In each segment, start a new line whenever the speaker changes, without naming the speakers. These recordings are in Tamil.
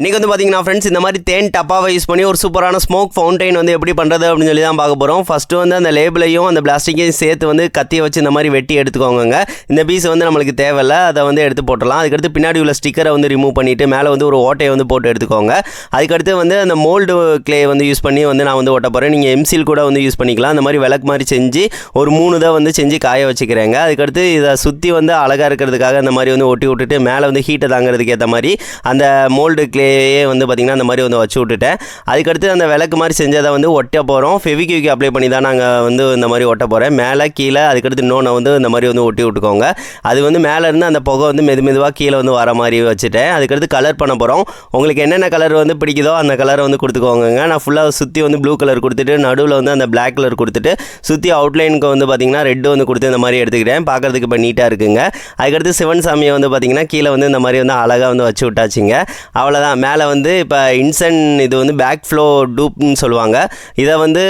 இன்றைக்கி வந்து பார்த்தீங்கன்னா ஃப்ரெண்ட்ஸ் இந்த மாதிரி தேன் டப்பாவை யூஸ் பண்ணி ஒரு சூப்பரான ஸ்மோக் ஃபவுண்டைன் வந்து எப்படி பண்ணுறது அப்படின்னு சொல்லி தான் பார்க்க போகிறோம் ஃபஸ்ட்டு வந்து அந்த லேபிளையும் அந்த பிளாஸ்டிக்கையும் சேர்த்து வந்து கத்தியை வச்சு இந்த மாதிரி வெட்டி எடுத்துக்கோங்க இந்த பீஸ் வந்து நம்மளுக்கு தேவையில்ல. அதை வந்து எடுத்து போட்டுடலாம். அதுக்கடுத்து பின்னாடி உள்ள ஸ்டிக்கரை வந்து ரிமூவ் பண்ணிவிட்டு மேலே வந்து ஒரு ஓட்டையை வந்து போட்டு எடுத்துக்கோங்க. அதுக்கடுத்து வந்து அந்த மோல்டு க்ளே வந்து யூஸ் பண்ணி வந்து நான் வந்து ஓட்ட போகிறேன் நீங்கள் எம்சில் கூட வந்து யூஸ் பண்ணிக்கலாம். அந்த மாதிரி விளக்கு மாதிரி செஞ்சு ஒரு மூணு தான் வந்து செஞ்சு காய வச்சுக்கிறேங்க. அதுக்கடுத்து இதை சுற்றி வந்து அழகாக இருக்கிறதுக்காக அந்த மாதிரி வந்து ஒட்டி விட்டுட்டு மேலே வந்து ஹீட்டை தாங்கிறதுக்கு ஏற்ற மாதிரி அந்த மோல்டு க்ளேயே வந்து பார்த்திங்கன்னா அந்த மாதிரி வந்து வச்சு விட்டுட்டேன். அதுக்கடுத்து அந்த விளக்கு மாதிரி செஞ்சதை வந்து ஒட்ட போகிறோம் ஃபெவிக்யூக்கு அப்ளை பண்ணி தான் நாங்கள் வந்து இந்த மாதிரி ஒட்ட போகிறேன் மேலே கீழே அதுக்கடுத்து இன்னொன்று வந்து இந்த மாதிரி வந்து ஒட்டி விட்டுக்கோங்க. அது வந்து மேலே இருந்து அந்த புகை வந்து மெது மெதுவாக கீழே வந்து வர மாதிரி வச்சுட்டேன். அதுக்கடுத்து கலர் பண்ண போகிறோம் உங்களுக்கு என்னென்ன கலர் வந்து பிடிக்குதோ அந்த கலரை வந்து கொடுத்துக்கோங்க நான் ஃபுல்லாக சுற்றி வந்து ப்ளூ கலர் கொடுத்துட்டு நடுவில் வந்து அந்த பிளாக் கலர் கொடுத்துட்டு சுற்றி அவுட்லைனுக்கு வந்து பார்த்திங்கன்னா ரெட்டு வந்து கொடுத்து இந்த மாதிரி எடுத்துக்கிட்டேன் பார்க்குறதுக்கு இப்போ நீட்டாக இருக்குங்க. அதுக்கடுத்து சிவன் சாமியை வந்து பார்த்திங்கன்னா கீழே வந்து இந்த மாதிரி வந்து அழகாக வந்து வச்சு விட்டாச்சுங்க. அவ்வளோதான் மேலே வந்து இப்போ இன்சன் இது வந்து பேக் ஃப்ளோ டூப்னு சொல்லுவாங்க. இதை வந்து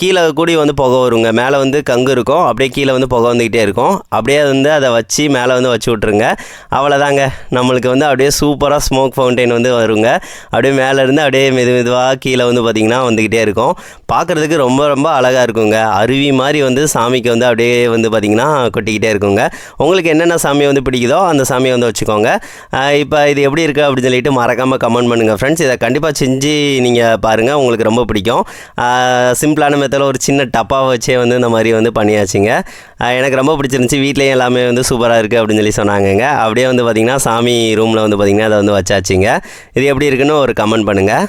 கீழே கூடி வந்து புகை வருங்க. மேலே வந்து கங்கு இருக்கும். அப்படியே கீழே வந்து புகை வந்துக்கிட்டே இருக்கும். அப்படியே வந்து அதை வச்சு மேலே வந்து வச்சு விட்ருங்க அவ்வளோதாங்க. நம்மளுக்கு வந்து அப்படியே சூப்பராக ஸ்மோக் ஃபவுண்டைன் வந்து வருங்க. அப்படியே மேலே இருந்து அப்படியே மெது மெதுவாக கீழே வந்து பார்த்திங்கன்னா வந்துக்கிட்டே இருக்கும். பார்க்குறதுக்கு ரொம்ப ரொம்ப அழகாக இருக்குங்க. அருவி மாதிரி வந்து சாமிக்கு வந்து அப்படியே வந்து பார்த்திங்கன்னா கொட்டிக்கிட்டே இருக்குங்க. உங்களுக்கு என்னென்ன சாமி வந்து பிடிக்குதோ அந்த சாமியை வந்து வச்சுக்கோங்க. இப்போ இது எப்படி இருக்குது அப்படின்னு சொல்லிட்டு மறக்காமல் கமெண்ட் பண்ணுங்கள் ஃப்ரெண்ட்ஸ் இதை கண்டிப்பாக செஞ்சு நீங்கள் பாருங்கள் உங்களுக்கு ரொம்ப பிடிக்கும். சிம்பிளான மெத்தடில் ஒரு சின்ன டப்பாவை வச்சே வந்து இந்த மாதிரி வந்து பண்ணியாச்சுங்க. எனக்கு ரொம்ப பிடிச்சிருந்துச்சி. வீட்லேயும் எல்லாமே வந்து சூப்பராக இருக்குது அப்படின்னு சொல்லி சொன்னாங்கங்க. அப்படியே வந்து பார்த்திங்கன்னா சாமி ரூமில் வந்து பார்த்திங்கன்னா அதை வந்து வச்சாச்சுங்க. இது எப்படி இருக்குன்னு ஒரு கமெண்ட் பண்ணுங்கள்